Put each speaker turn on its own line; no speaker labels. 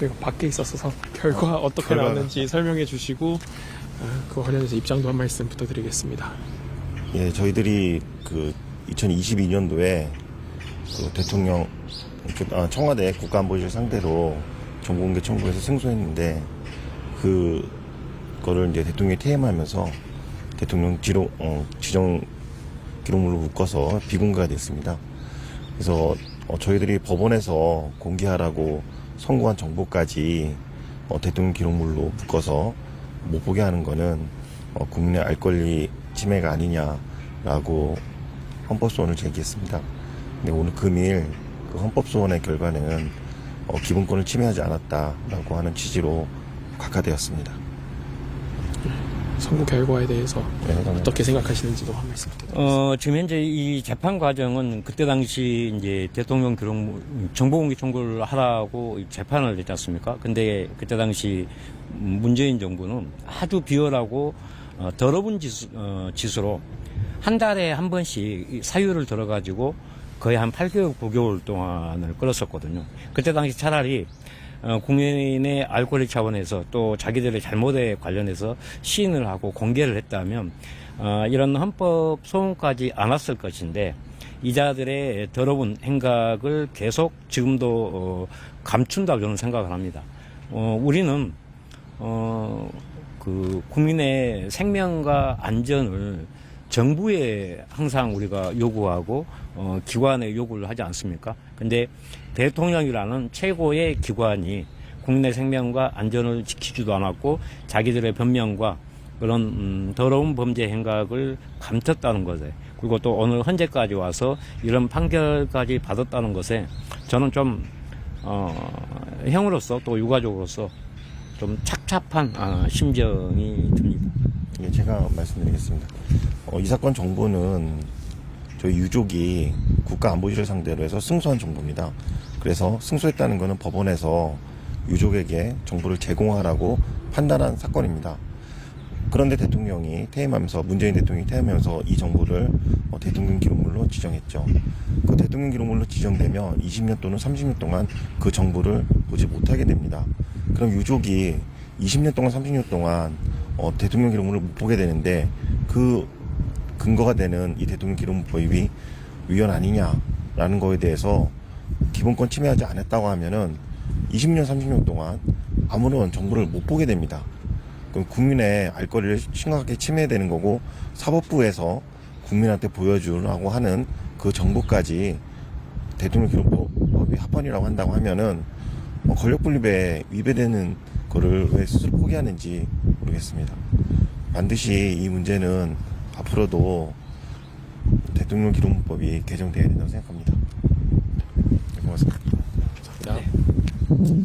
저희가 밖에 있었어서 결과 어떻게
결과가-
나왔는지 설명해 주시고 어, 그거 관련해서 입장도 한 말씀 부탁드리겠습니다.
예, 저희들이 그 2022년도에 그 대통령 아, 청와대 국가안보실 상대로 정보공개 청구해서 승소했는데 그 거를 이제 대통령이 퇴임하면서 대통령 지로, 어, 지정 기록물로 묶어서 비공개가 됐습니다. 그래서 어, 저희들이 법원에서 공개하라고 선고한 정보까지 어, 대통령 기록물로 묶어서 못 보게 하는 거는 어, 국민의 알 권리 침해가 아니냐라고 헌법소원을 제기했습니다. 근데 오늘 금일 그 헌법소원의 결과는 어, 기본권을 침해하지 않았다라고 하는 취지로 각하되었습니다.
선고 결과에 대해서
네,
어떻게 생각하시는지도 한 말씀 부탁드립니다.
어, 지금 현재 이 재판 과정은 그때 당시 이제 대통령 기록물 정보공개 청구를 하라고 이 재판을 했지 않습니까? 근데 그때 당시 문재인 정부는 아주 비열하고 어, 더러운 짓, 어, 짓으로 한 달에 한 번씩 이 사유를 들어가지고 거의 한 8개월, 9개월 동안을 끌었었거든요. 그때 당시 차라리 어, 국민의 알 권리 차원에서 또 자기들의 잘못에 관련해서 시인을 하고 공개를 했다면 어, 이런 헌법 소원까지 안 왔을 것인데 이자들의 더러운 행각을 계속 지금도 어, 감춘다고 저는 생각을 합니다. 어, 우리는 어, 그 국민의 생명과 안전을 정부에 항상 우리가 요구하고 어, 기관에 요구를 하지 않습니까? 근데 대통령이라는 최고의 기관이 국민의 생명과 안전을 지키지도 않았고 자기들의 변명과 그런 음, 더러운 범죄 행각을 감췄다는 것에 그리고 또 오늘 현재까지 와서 이런 판결까지 받았다는 것에 저는 좀 어, 형으로서 또 유가족으로서 좀 착잡한 아, 심정이 듭니다.
예, 제가 말씀드리겠습니다. 어, 이 사건 정보는 저희 유족이 국가안보실을 상대로 해서 승소한 정보입니다. 그래서 승소했다는 것은 법원에서 유족에게 정보를 제공하라고 판단한 사건입니다. 그런데 대통령이 퇴임하면서 문재인 대통령이 퇴임하면서 이 정보를 어, 대통령 기록물로 지정했죠. 그 대통령 기록물로 지정되면 20년 또는 30년 동안 그 정보를 보지 못하게 됩니다. 그럼 유족이 20년 동안 30년 동안 어, 대통령 기록물을 못 보게 되는데 그 근거가 되는 이 대통령 기록물 보입이 위헌 아니냐라는 거에 대해서 기본권 침해하지 않았다고 하면은 20년 30년 동안 아무런 정보를 못 보게 됩니다. 그럼 국민의 알 권리를 심각하게 침해되는 거고 사법부에서 국민한테 보여주라고 하는 그 정보까지 대통령 기록법이 합헌이라고 한다고 하면은 뭐 권력 분립에 위배되는 거를 왜 스스로 포기하는지 모르겠습니다. 반드시 이 문제는 앞으로도 대통령 기록법이 개정돼야 된다고 생각합니다. 네, 고맙습니다.
감사합니다.